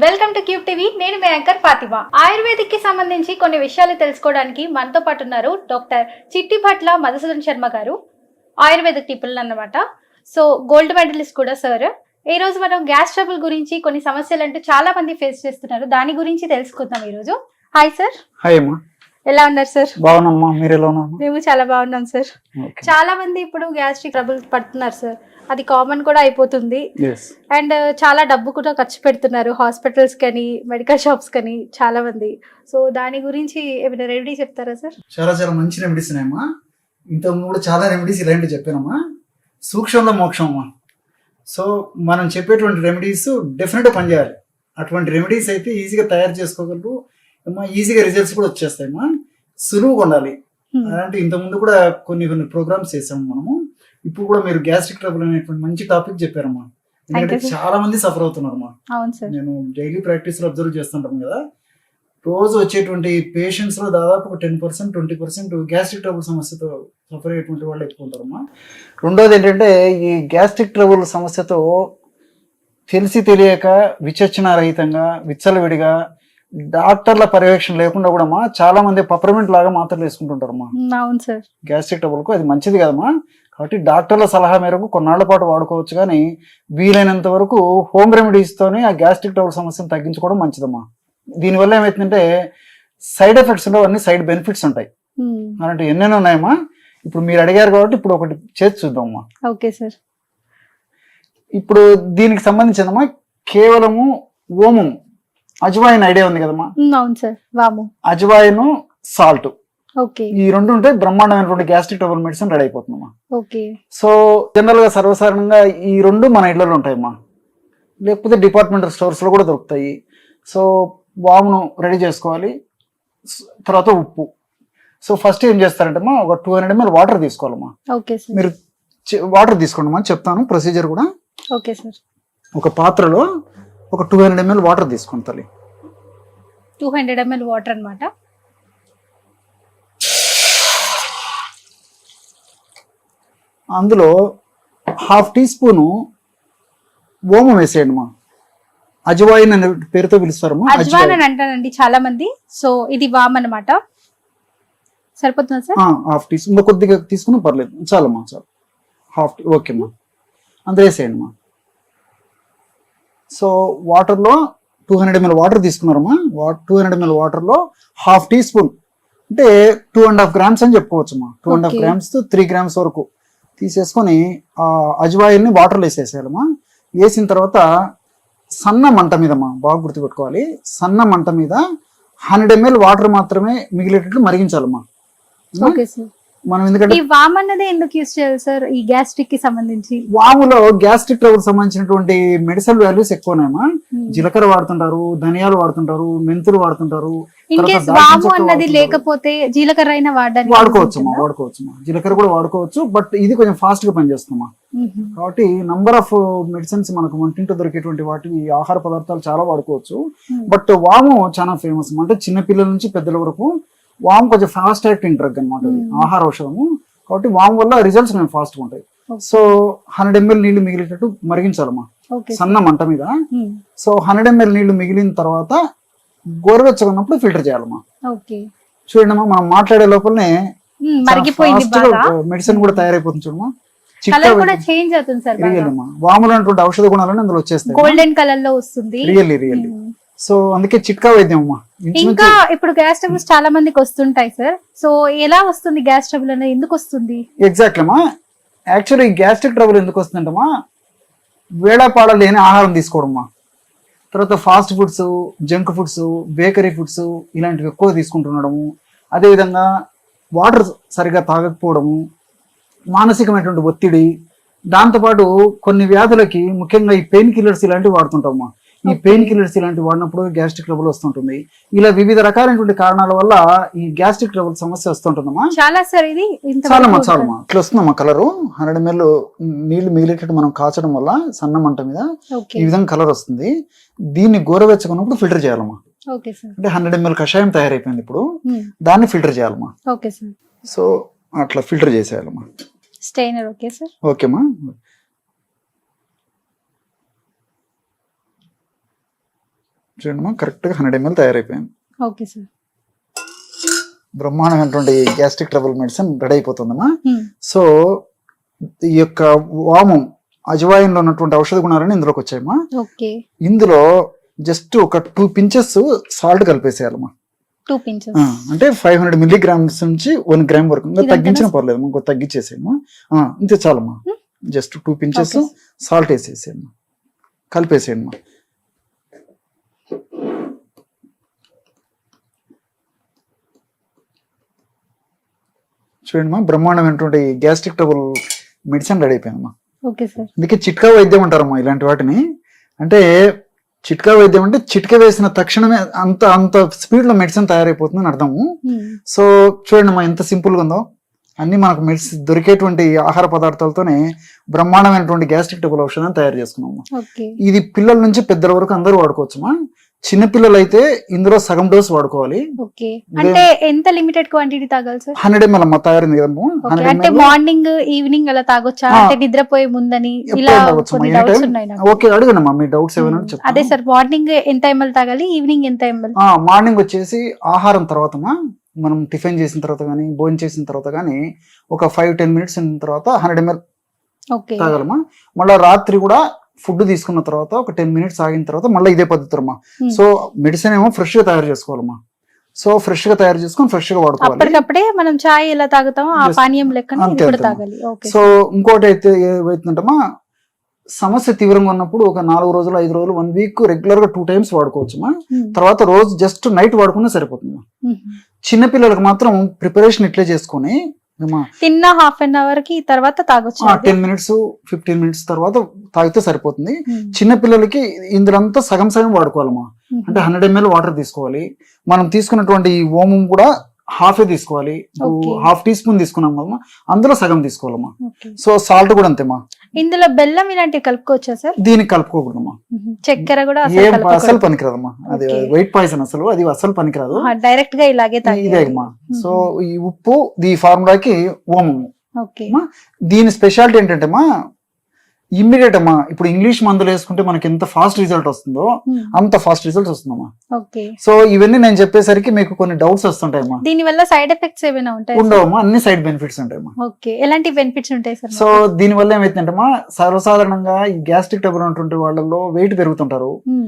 Welcome to cube TV. నేను మీ anchor Fatima ఆయుర్వేదిక్కి సంబంధించి కొన్ని విషయాలు తెలుసుకోవడానికి మనతో పాటు ఉన్నారు డాక్టర్ చిట్టి భట్ల మధుసూదన్ శర్మ గారు. ఆయుర్వేదిక్ టిపుల్ అన్నమాట. సో గోల్డ్ మెడలిస్ట్ కూడా సార్. ఈ రోజు మనం గ్యాస్ ట్రబుల్ గురించి కొన్ని సమస్యలు అంటూ చాలా మంది ఫేస్ చేస్తున్నారు. దాని గురించి తెలుసుకుందాం ఈ రోజు హాయ్ సార్. హాయ్ అమ్మా. ఎలా ఉన్నారు సార్ బాగున్నామ్మా. మీరు ఎలా ఉన్నారు? మేము చాలా బాగున్నాం సార్ చాలా మంది ఇప్పుడు గ్యాస్ట్రిక్ ట్రబుల్ పడుతున్నారు సార్ అది కామన్ కూడా అయిపోతుంది. అండ్ చాలా డబ్బు కూడా ఖర్చు పెడుతున్నారు. హాస్పిటల్స్ కానీ మెడికల్ షాప్స్ కానీ చాలా మంది. సో దాని గురించి ఏమైనా రెమెడీ చెప్తారా సార్ చాలా చాలా మంచి రెమెడీస్ ఉన్నాయమ్మా. ఇంతకు కూడా చాలా రెమెడీస్ ఇలాంటివి చెప్పానమ్మా. సూక్ష్మంలో మోక్షం అమ్మా. సో మనం చెప్పేటువంటి రెమెడీస్ డెఫినెట్గా పనిచేయాలి. అటువంటి రెమెడీస్ అయితే ఈజీగా తయారు చేసుకోగలరు. అమ్మా ఈజీగా రిజల్ట్స్ కూడా వచ్చేస్తాయమ్మా సులువుగా ఉండాలి. Hmm. అలాంటి ఇంతకుముందు కూడా కొన్ని కొన్ని ప్రోగ్రామ్స్ చేసాము మనము. ఇప్పుడు కూడా మీరు గ్యాస్ట్రిక్ ట్రబుల్ అనేటువంటి మంచి టాపిక్ చెప్పారమ్మా. ఎందుకంటే. చాలా మంది సఫర్ అవుతున్నారమ్మా అవును సార్ నేను డైలీ ప్రాక్టీస్లో అబ్జర్వ్ చేస్తుంటాం కదా. రోజు వచ్చేటువంటి పేషెంట్స్లో దాదాపు ఒక ten percent twenty percent gastric trouble సమస్యతో సఫర్ అయ్యేటువంటి వాళ్ళు ఎక్కువ ఉంటారమ్మా రెండోది ఏంటంటే ఈ గ్యాస్ట్రిక్ ట్రబుల్ సమస్యతో తెలిసి తెలియక విచక్షణ రహితంగా విచ్చలవిడిగా డాక్టర్ల పర్యవేక్షణ లేకుండా కూడా అమ్మా చాలా మంది పప్పరమెంట్ లాగా మాత్రలు వేసుకుంటుంటారమ్మా అవును సార్. గ్యాస్ట్రిక్ ట్రబుల్కు అది మంచిది కదమ్మా కాబట్టి డాక్టర్ల సలహా మేరకు కొన్నాళ్ళ పాటు వాడుకోవచ్చు కానీ వీలైనంత వరకు హోమ్ రెమెడీస్తోనే ఆ గ్యాస్ట్రిక్ ట్రబుల్ సమస్యను తగ్గించుకోవడం మంచిదమ్మా దీనివల్ల ఏమవుతుందంటే సైడ్ ఎఫెక్ట్స్ ఉండవు అన్ని సైడ్ బెనిఫిట్స్ ఉంటాయి. అలాంటి ఎన్నెన్నో ఉన్నాయమ్మా ఇప్పుడు మీరు అడిగారు కాబట్టి ఇప్పుడు ఒకటి చేసి చూద్దామమ్మా ఓకే సార్. ఇప్పుడు దీనికి సంబంధించిందమ్మా కేవలము ఓమం అజ్వాయిన్ ఐడియా ఉంది కదమ్మా? అవును సార్. వాము అజ్వాయిన్ సాల్ట్. ఓకే. ఈ రెండు ఉంటే బ్రహ్మాండమైనటువంటి గ్యాస్ట్రిక్ ట్రబుల్ మెడిసిన్ రెడీ అయిపోతుందమ్మా. ఓకే. సో జనరల్గా సర్వసాధారణంగా ఈ రెండు మన ఇళ్ళలో ఉంటాయమ్మా. లేకపోతే డిపార్ట్మెంటల్ స్టోర్స్లో కూడా దొరుకుతాయి. సో వామును రెడీ చేసుకోవాలి. తర్వాత ఉప్పు. సో ఫస్ట్ ఏం చేస్తారంటే ఒక two hundred ML water తీసుకోవాలమ్మా. Okay sir. మీరు వాటర్ తీసుకోండి చెప్తాను ప్రొసీజర్ కూడా. Okay sir. ఒక పాత్రలో ఒక టూ హండ్రెడ్ ఎంఎల్ వాటర్ తీసుకోండి తల్లి. టూ హండ్రెడ్ ఎంఎల్ వాటర్ అనమాట అందులో హాఫ్ టీ స్పూను ఓమం వేసేయండి మా. అజవాయిన్ అనే పేరుతో అజ్వాన్ అజ్వాయిన్. అని అంటారండి చాలా మంది సో ఇది వామ్ అన్నమాట. సరిపోతుందా సార్? హాఫ్ టీ స్పూన్ కొద్దిగా తీసుకున్నా పర్లేదు. చాలమ్మా చాలు. హాఫ్ టీ ఓకేమ్మా అందులో వేసేయండి మా. సో వాటర్లో టూ హండ్రెడ్ ఎంఎల్ వాటర్ తీసుకున్నారమ్మా. టూ హండ్రెడ్ ఎంఎల్ వాటర్లో హాఫ్ టీ స్పూన్ అంటే టూ అండ్ హాఫ్ గ్రామ్స్ అని చెప్పుకోవచ్చమ్మా two and half. Grams three grams వరకు తీసేసుకొని ఆ అజ్వాయిల్ని వాటర్లో వేసేసేయాలమ్మా. వేసిన తర్వాత సన్న మంట మీదమ్మా బాగా గుర్తుపెట్టుకోవాలి. సన్న మంట మీద హండ్రెడ్ ఎంఎల్ వాటర్ మాత్రమే మిగిలేటట్లు మరిగించాలమ్మా. మనం ఎందుకంటే ఈ వామ్ అన్నది ఎందుకు యూస్ చేయాలి సార్? ఈ గ్యాస్ట్రిక్కి సంబంధించి. వాములో గ్యాస్ట్రిక్ ట్రబుల్ సంబంధించినటువంటి మెడిసిన్ వాల్యూస్ ఎక్కువ ఉన్నాయమ్మా జీలకర్ర వాడుతుంటారు ధనియాలు వాడుతుంటారు మెంతులు వాడుతుంటారు ఇన్ కేస్ వాము అన్నది. లేకపోతే జీలకర్ర అయినా వాడడానికి వాడుకోవచ్చమ్మా వాడుకోవచ్చమ్మా జీలకర్ర కూడా వాడుకోవచ్చు బట్ ఇది కొంచెం ఫాస్ట్గా పనిచేస్తుందమ్మా. మ్మ్. కాబట్టి నంబర్ ఆఫ్ మెడిసిన్స్ మనకు వంటింట్లో దొరికేటువంటి వాటి ఈ ఆహార పదార్థాలు చాలా వాడుకోవచ్చు. Hmm. బట్ వాము చాలా ఫేమస్ అంటే చిన్న పిల్లల నుంచి పెద్దల వరకు వాము కొంచెం ఫాస్ట్ యాక్టింగ్ డ్రగ్ అనమాట Hmm. ఆహార ఔషధము. కాబట్టి వాము వల్ల రిజల్ట్స్ మేము ఫాస్ట్గా ఉంటాయి. సో హండ్రెడ్ ఎంఎల్ నీళ్ళు మిగిలేటట్టు మరిగించాలమ్మా. సన్న మంట మీద. సో హండ్రెడ్ ఎంఎల్ నీళ్ళు మిగిలిన తర్వాత గోరువెచ్చగా ఉన్నప్పుడు ఫిల్టర్ చేయాలమ్మా. ఓకే చూడండి మనం మాట్లాడే లోపలనే బాగా. మెడిసిన్ కూడా తయారైపోతుంది చూడమ్మా. వాములు ఔషధ గుణాలను అందులో వచ్చేస్తాయి. గోల్డెన్ కలర్లో వస్తుంది. Really really. సో అందుకే చిట్కా వైద్యం అమ్మా. ఇంకా ఇప్పుడు గ్యాస్ ట్రబుల్స్ చాలా మందికి వస్తుంటాయి సార్ సో ఎలా వస్తుంది గ్యాస్ ట్రబుల్ అనేది? ఎందుకు వస్తుంది? ఎగ్జాక్ట్లీ అమ్మా యాక్చువల్లీ గ్యాస్ట్రిక్ ట్రబుల్ ఎందుకు వస్తుందంటమ్మా వేళాపాడ లేని ఆహారం తీసుకోవడమ్మా తర్వాత fast foods junk foods bakery foods ఇలాంటివి ఎక్కువ తీసుకుంటుండడము. అదేవిధంగా వాటర్ సరిగా తాగకపోవడము. మానసికమైనటువంటి ఒత్తిడి. దాంతోపాటు కొన్ని వ్యాధులకి ముఖ్యంగా ఈ పెయిన్ కిల్లర్స్ ఇలాంటివి వాడుతుంటామమ్మా ఈ పెయిన్ కిల్లర్స్ ఇలాంటివి వాడినప్పుడు గ్యాస్ట్రిక్ ట్రబుల్ వస్తుంటుంది. ఇలా వివిధ రకాలైనటువంటి కారణాల వల్ల ఈ గ్యాస్ట్రిక్ ట్రబుల్ సమస్య వస్తుంటుందమ్మా. చాలా సార్ ఇది చాలమ్మా చాలమ్మా. ఇట్లా వస్తుందమ్మా కలరు. హండ్రెడ్ ఎంఎల్ నీళ్ళు మిగిలేటట్టు మనం కాచడం వల్ల సన్న మంట మీద ఈ విధంగా కలర్ వస్తుంది. దీన్ని గోరవెచ్చకున్నప్పుడు ఫిల్టర్ చేయాలమ్మా. అంటే హండ్రెడ్ ఎంఎల్ కషాయం తయారైపోయింది ఇప్పుడు. మ్మ్. దాన్ని ఫిల్టర్ చేయాలమ్మా. సో అట్లా ఫిల్టర్ చేసేయాలమ్మా. Strainer okay sir. ఓకేమ్మా. చూడండి కరెక్ట్గా హండ్రెడ్ ఎంఎల్ తయారైపోయింది. Okay sir. బ్రహ్మాండమైనటువంటి గ్యాస్ట్రిక్ ట్రబుల్ మెడిసిన్ రెడీ అయిపోతుందమ్మా. సో ఈ యొక్క వామం అజవాయిన్లో ఉన్నటువంటి ఔషధ గుణాలని ఇందులోకి వచ్చాయమ్మా. ఇందులో జస్ట్ ఒక టూ పించెస్ సాల్ట్ కలిపేసేయాలమ్మా. టూ పించెస్ అంటే ఫైవ్ హండ్రెడ్ మిల్లీగ్రామ్స్ నుంచి వన్ గ్రామ్ వరకు. ఇంకా? తగ్గించిన పర్లేదు ఇంకో తగ్గించేసేయమ్మా ఇంతే చాలమ్మా. Just two pinches. సాల్ట్ వేసేసేయమ్మా. కలిపేసేయమ్మా. చూడండి బ్రహ్మాండమైనటువంటి గ్యాస్ట్రిక్ ట్రబుల్ మెడిసిన్ రెడీ అయిపోయిందమ్మా. Okay sir. అందుకే చిట్కా వైద్యం అంటారమ్మా ఇలాంటి వాటిని. అంటే చిట్కా వైద్యం అంటే చిట్కా వేసిన తక్షణమే అంత అంత స్పీడ్లో మెడిసిన్ తయారైపోతుందని అర్థము. సో చూడండి అమ్మా ఎంత సింపుల్గా ఉందో. అన్ని మనకు మెడిసిన్ దొరికేటువంటి ఆహార పదార్థాలతోనే బ్రహ్మాండమైనటువంటి గ్యాస్ట్రిక్ ట్రబుల్ ఔషధాన్ని తయారు చేసుకున్నాము ఇది పిల్లల నుంచి పెద్దల వరకు అందరూ వాడుకోవచ్చమ్మా చిన్న పిల్లలు అయితే ఇందులో సగం డోస్ వాడుకోవాలి. అంటే ఎంత లిమిటెడ్ క్వాంటిటీ తాగాలి సార్? హండ్రెడ్ ఎంఎల్ అమ్మా తయారైంది హండ్రెడ్ అంటే మార్నింగ్ ఈవినింగ్ అలా తాగొచ్చా. అంటే నిద్రపోయే ముందని ఇలా ఓకే అడగనమ్మా. మీ డౌట్స్ ఏమైనా అదే సార్ మార్నింగ్ ఎంత ఎంఎల్ తాగాలి? ఈవినింగ్ ఎంత ఎంఎల్? మార్నింగ్ వచ్చేసి ఆహారం తర్వాతమా మనం టిఫిన్ చేసిన తర్వాత కానీ భోజనం చేసిన తర్వాత కానీ ఒక ఫైవ్ టెన్ మినిట్స్ తర్వాత హండ్రెడ్ ఎంఎల్ ఓకే. తాగలమా మళ్ళీ రాత్రి కూడా ఫుడ్ తీసుకున్న తర్వాత ఒక టెన్ మినిట్స్ ఆగిన తర్వాత మళ్ళీ ఇదే పద్ధతి అమ్మా Hmm. సో మెడిసిన్ ఏమో ఫ్రెష్గా తయారు చేసుకోవాలమ్మా. సో ఫ్రెష్గా తయారు చేసుకొని ఫ్రెష్గా వాడుకోవాలి. అప్పటికప్పుడే మనం చాయ్ ఎలా తాగుతామో ఆ పానీయం లెక్కన తాగాలి. సో ఇంకోటి అయితే ఏమవుతుందంటమ్మా సమస్య తీవ్రంగా ఉన్నప్పుడు ఒక నాలుగు రోజులు ఐదు రోజులు వన్ వీక్ రెగ్యులర్గా టూ టైమ్స్ వాడుకోవచ్చమ్మా. ఉమ్, తర్వాత రోజు జస్ట్ నైట్ వాడుకున్నా సరిపోతుంది ఉమ్. చిన్న పిల్లలకు మాత్రం ప్రిపరేషన్ ఇట్లే చేసుకొని తిన్న హాఫ్ అన్ అవర్కి తర్వాత తాగొచ్చు? టెన్ మినిట్స్ ఫిఫ్టీన్ మినిట్స్ తర్వాత తాగితే సరిపోతుంది. ఉమ్, చిన్న పిల్లలకి ఇందులంతా సగం సగం వాడుకోవాలమ్మా. ఉమ్. అంటే హండ్రెడ్ ఎంఎల్ వాటర్ తీసుకోవాలి. మనం తీసుకున్నటువంటి ఈ ఓమం కూడా హాఫ్ తీసుకోవాలి. హాఫ్ టీ స్పూన్ తీసుకున్నాం కదమ్మా. అందులో సగం తీసుకోవాలమ్మా. సో సాల్ట్ కూడా అంతేమా ఇందులో బెల్లం ఇలాంటివి కలుపుకోవచ్చా సార్? దీనికి కలుపుకోకూడదమ్మా. చక్కెర కూడా అసలు. పనికిరాదమ్మా. అది. వైట్ పాయిజన్ అసలు అది అసలు పనికిరాదు. డైరెక్ట్గా ఇలాగే ఇదే తాగేయాలి. అమ్మా సో ఈ ఉప్పు ఈ ఫార్ములాకి ఓమము. దీని స్పెషాలిటీ ఏంటంటే అమ్మా ఇమ్మీడియట్ అమ్మా ఇప్పుడు ఇంగ్లీష్ మందులు వేసుకుంటే మనకి ఎంత ఫాస్ట్ రిజల్ట్ వస్తుందో ఉమ్, అంత ఫాస్ట్ రిజల్ట్ వస్తుందమ్మా. సో ఇవన్నీ నేను చెప్పేసరికి మీకు కొన్ని డౌట్స్ వస్తుంటాయమ్మా. దీని వల్ల సైడ్ ఎఫెక్ట్స్ ఏమైనా ఉంటాయి ఉండవమ్మా అన్ని సైడ్ బెనిఫిట్స్ ఉంటాయమ్మా. ఓకే ఎలాంటి బెనిఫిట్స్ ఉంటాయి సార్ సో దీని వల్ల ఏమైతుందంటమ్మా సర్వసాధారణంగా ఈ గ్యాస్ట్రిక్ ట్రబుల్ ఉన్నటువంటి వాళ్ళలో వెయిట్ పెరుగుతుంటారు. ఉమ్,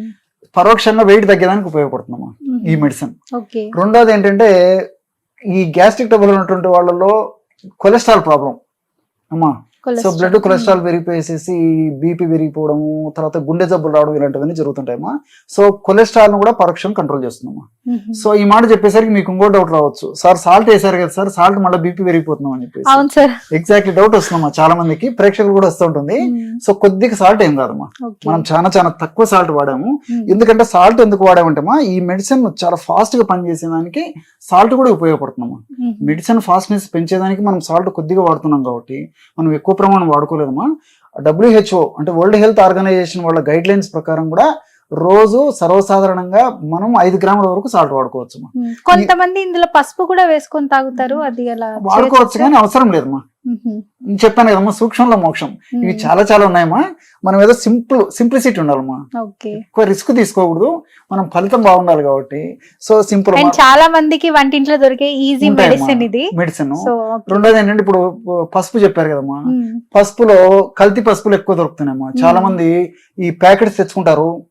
పరోక్షంగా వెయిట్ తగ్గడానికి ఉపయోగపడుతుందమ్మా ఈ మెడిసిన్ ఓకే రెండోది ఏంటంటే ఈ గ్యాస్ట్రిక్ ట్రబుల్ ఉన్నటువంటి వాళ్ళలో కొలెస్ట్రాల్ ప్రాబ్లం అమ్మా సో. బ్లడ్ కొలెస్ట్రాల్ పెరిగిపోయేసేసి బీపీ పెరిగిపోవడము తర్వాత గుండె జబ్బులు రావడం ఇలాంటివన్నీ జరుగుతుంటాయమ్మా. సో కొలెస్ట్రాల్ను కూడా పరోక్షం కంట్రోల్ చేస్తుందమ్మా సో ఈ మాట చెప్పేసరికి మీకు ఇంకో డౌట్ రావచ్చు. సార్ సాల్ట్ వేసారు కదా సార్ సాల్ట్ మళ్ళీ బీపీ పెరిగిపోతున్నాం అని చెప్పేసి. అవును సార్. ఎగ్జాక్ట్లీ డౌట్ వస్తుందమ్మా చాలా మందికి ప్రేక్షకులు కూడా వస్తూ ఉంటుంది. సో కొద్దిగా సాల్ట్ ఏం కాదమ్మా. మనం చాలా చాలా తక్కువ సాల్ట్ వాడాము. ఎందుకంటే సాల్ట్ ఎందుకు వాడామంటేమా ఈ మెడిసిన్ చాలా ఫాస్ట్గా పనిచేసే దానికి సాల్ట్ కూడా ఉపయోగపడుతుందమ్మా. ఉమ్, మెడిసిన్ ఫాస్ట్నెస్ పెంచేదానికి మనం సాల్ట్ కొద్దిగా వాడుతున్నాం కాబట్టి మనం ఎక్కువ ప్రమాణం వాడుకోలేదమ్మా. డబ్ల్యూహెచ్ఓ అంటే వరల్డ్ హెల్త్ ఆర్గనైజేషన్ వాళ్ళ గైడ్ లైన్స్ ప్రకారం కూడా రోజు సర్వసాధారణంగా మనం ఐదు గ్రాముల వరకు సాల్ట్ వాడుకోవచ్చు. కొంతమంది ఇందులో పసుపు కూడా వేసుకొని తాగుతారు అది అలా వాడుకోవచ్చు కానీ అవసరం లేదమ్మా. చెప్పాను కదమ్మా సూక్ష్మంలో మోక్షం. ఇవి చాలా చాలా ఉన్నాయమ్మా. మనం ఏదో సింపుల్ సింప్లిసిటీ ఉండాలమ్మా. ఎక్కువ రిస్క్ తీసుకోకూడదు. మనం ఫలితం బాగుండాలి కాబట్టి. సో సింపుల్ చాలా మందికి వంటింట్లో దొరికే ఈజీ మెడిసిన్ ఇది. మెడిసిన్. రెండోది ఏంటంటే ఇప్పుడు పసుపు చెప్పారు కదమ్మా. పసుపులో కల్తీ పసుపులు ఎక్కువ దొరుకుతున్నాయమ్మా. చాలా మంది ఈ ప్యాకెట్స్ తెచ్చుకుంటారు.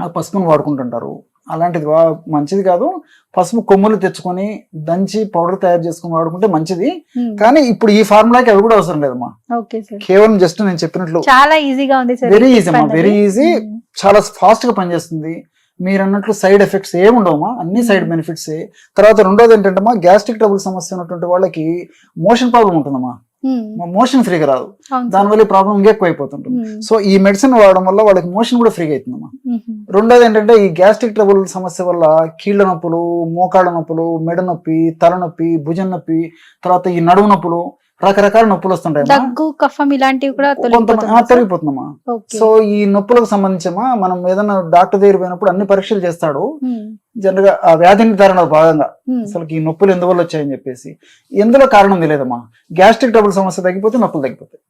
ఆ పసుపును వాడుకుంటుంటారు. అలాంటిది. వా- మంచిది కాదు. పసుపు కొమ్ములు తెచ్చుకొని దంచి పౌడర్ తయారు చేసుకుని వాడుకుంటే మంచిది. కానీ ఇప్పుడు ఈ ఫార్ములాకి అవి కూడా అవసరం లేదమ్మా. కేవలం జస్ట్ నేను చెప్పినట్లు. చాలా ఈజీగా ఉంది వెరీ ఈజీ అమ్మా. వెరీ ఈజీ చాలా ఫాస్ట్గా పనిచేస్తుంది. మీరు అన్నట్లు సైడ్ ఎఫెక్ట్స్ ఏమి ఉండవమ్మా. అన్ని సైడ్ బెనిఫిట్స్ తర్వాత రెండోది ఏంటంటే గ్యాస్ట్రిక్ ట్రబుల్ సమస్య ఉన్నటువంటి వాళ్ళకి మోషన్ ప్రాబ్లం ఉంటుందమ్మా. మోషన్ ఫ్రీగా రాదు. దానివల్ల ప్రాబ్లం ఇంకా ఎక్కువ అయిపోతుంటుంది ఉమ్, సో ఈ మెడిసిన్ వాడడం వల్ల వాళ్ళకి మోషన్ కూడా ఫ్రీగా అవుతుందమ్మా. ఉమ్, రెండోది ఏంటంటే ఈ గ్యాస్ట్రిక్ ట్రబుల్ సమస్య వల్ల కీళ్ళ నొప్పులు మోకాళ్ళ నొప్పులు మెడ నొప్పి తలనొప్పి భుజం నొప్పి తర్వాత ఈ నడుము నొప్పులు రకరకాల నొప్పులు వస్తుంటాయి దగ్గు కఫం ఇలాంటివి కూడా కొంతమంది తొలగిపోతుందా సార్? తొలగిపోతుందమ్మా. సో ఈ నొప్పులకు సంబంధించమా మనం ఏదైనా డాక్టర్ దగ్గర పోయినప్పుడు అన్ని పరీక్షలు చేస్తాడు. జనరల్గా ఆ వ్యాధి నిర్ధారణ భాగంగా అసలు ఈ నొప్పులు ఎందువల్ల వచ్చాయని చెప్పేసి. ఎందులో కారణం తెలియదమ్మా. గ్యాస్ట్రిక్ ట్రబుల్ సమస్య తగ్గిపోతే నొప్పులు తగ్గిపోతాయి.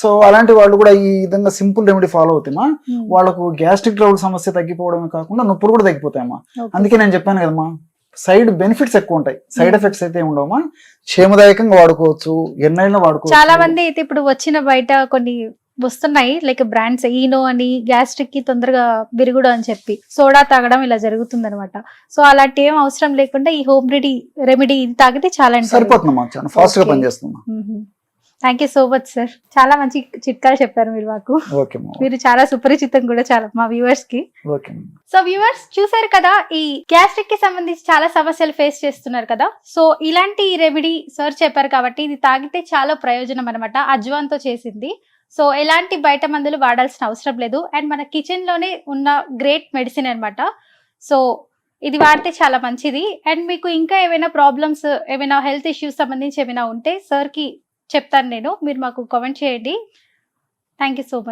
సో అలాంటి వాళ్ళు కూడా ఈ విధంగా సింపుల్ రెమెడీ ఫాలో అవుతామా వాళ్ళకు గ్యాస్ట్రిక్ ట్రబుల్ సమస్య తగ్గిపోవడమే కాకుండా నొప్పులు కూడా తగ్గిపోతాయమ్మా. అందుకే నేను చెప్పాను కదమ్మా సైడ్ బెనిఫిట్స్ ఎక్కువ ఉంటాయి సైడ్ ఎఫెక్ట్స్ అయితే ఉండవమ్మా. క్షేమదాయకంగా వాడుకోవచ్చు ఎన్నైనా వాడుకోవచ్చు. చాలా మంది అయితే ఇప్పుడు వచ్చిన బయట కొన్ని వస్తున్నాయి లైక్ బ్రాండ్స్ ఈనో అని గ్యాస్ట్రిక్కి తొందరగా విరుగుడు అని చెప్పి. సోడా తాగడం ఇలా జరుగుతుంది అనమాట సో అలాంటి ఏం అవసరం లేకుండా ఈ హోమ్ రెడీ రెమెడీ ఇది తాగితే చాలా సరిపోతుందమ్మా చాలా ఫాస్ట్గా. పనిచేస్తుందా thank you so much sir చాలా మంచి చిట్కాలు చెప్పారు మీరు మాకు. మీరు చాలా సుపరిచితం కూడా చాలా మా వ్యూవర్స్కి. సో వ్యూవర్స్ చూసారు కదా ఈ గ్యాస్ట్రిక్కి సంబంధించి చాలా సమస్యలు ఫేస్ చేస్తున్నారు కదా. సో ఇలాంటి రెమెడీ సార్ చెప్పారు కాబట్టి ఇది తాగితే చాలా ప్రయోజనం అనమాట అజ్వాన్తో చేసింది. సో ఎలాంటి బయట మందులు వాడాల్సిన అవసరం లేదు. అండ్ మన కిచెన్లోనే ఉన్న గ్రేట్ మెడిసిన్ అన్నమాట. సో ఇది వాడితే చాలా మంచిది. అండ్ మీకు ఇంకా ఏమైనా ప్రాబ్లమ్స్ ఏమైనా హెల్త్ ఇష్యూస్ సంబంధించి ఏమైనా ఉంటే సార్కి చెప్తాను నేను. మీరు మాకు కామెంట్ చేయండి. Thank you so much